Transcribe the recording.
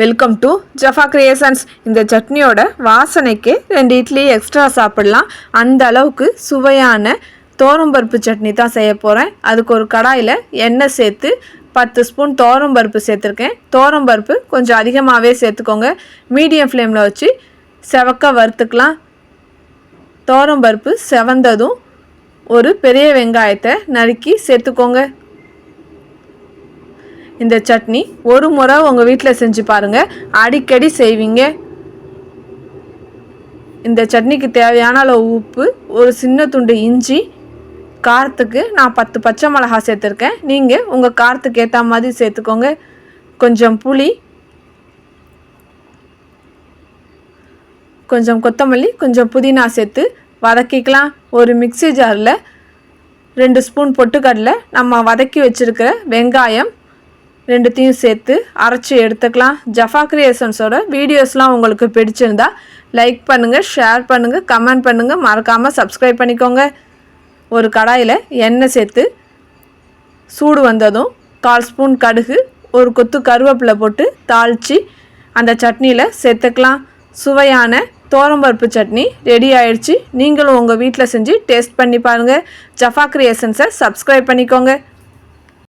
Welcome to Jaffa creations இந்த சட்னியோட வாசனைக்கு ரெண்டு இட்லி எக்ஸ்ட்ரா சாப்பிடலாம். அந்த அளவுக்கு சுவையான தோரம்பருப்பு சட்னி தான் செய்ய போகிறேன் அதுக்கு ஒரு கடாயில் எண்ணெய் சேர்த்து பத்து ஸ்பூன் பருப்பு சேர்த்துருக்கேன். பருப்பு கொஞ்சம் அதிகமாகவே சேர்த்துக்கோங்க. மீடியம் ஃப்ளேமில் வச்சு செவக்க வறுத்துக்கலாம். பருப்பு செவந்ததும் ஒரு பெரிய வெங்காயத்தை நறுக்கி சேர்த்துக்கோங்க. இந்த சட்னி ஒரு முறை உங்கள் வீட்டில் செஞ்சு பாருங்கள் அடிக்கடி செய்வீங்க. இந்த சட்னிக்கு தேவையான அளவு உப்பு ஒரு சின்ன துண்டு இஞ்சி காரத்துக்கு நான் பத்து பச்சை மிளகா சேர்த்துருக்கேன். நீங்கள் உங்கள் காரத்துக்கு ஏற்ற மாதிரி சேர்த்துக்கோங்க. கொஞ்சம் புளி கொஞ்சம் கொத்தமல்லி கொஞ்சம் புதினா சேர்த்து வதக்கிக்கலாம். ஒரு மிக்சி ஜாரில் ரெண்டு ஸ்பூன் பொட்டுக்கடலை நம்ம வதக்கி வச்சுருக்கிற வெங்காயம் ரெண்டுத்தையும் சேர்த்து அரைச்சி எடுத்துக்கலாம். ஜஃபா கிரியேஷன்ஸோட வீடியோஸ்லாம் உங்களுக்கு பிடிச்சிருந்தா லைக் பண்ணுங்கள் ஷேர் பண்ணுங்கள் கமெண்ட் பண்ணுங்கள் மறக்காமல் சப்ஸ்கிரைப் பண்ணிக்கோங்க. ஒரு கடாயில் எண்ணெய் சேர்த்து சூடு வந்ததும் கால் ஸ்பூன் கடுகு ஒரு கொத்து கருவேப்பிலை போட்டு தாளித்து அந்த சட்னியில் சேர்த்துக்கலாம். சுவையான தோரம்பருப்பு சட்னி ரெடி ஆயிடுச்சு. நீங்களும் உங்கள் வீட்டில் செஞ்சு டேஸ்ட் பண்ணி பாருங்கள் ஜஃபா கிரியேஷன்ஸை சப்ஸ்கிரைப் பண்ணிக்கோங்க.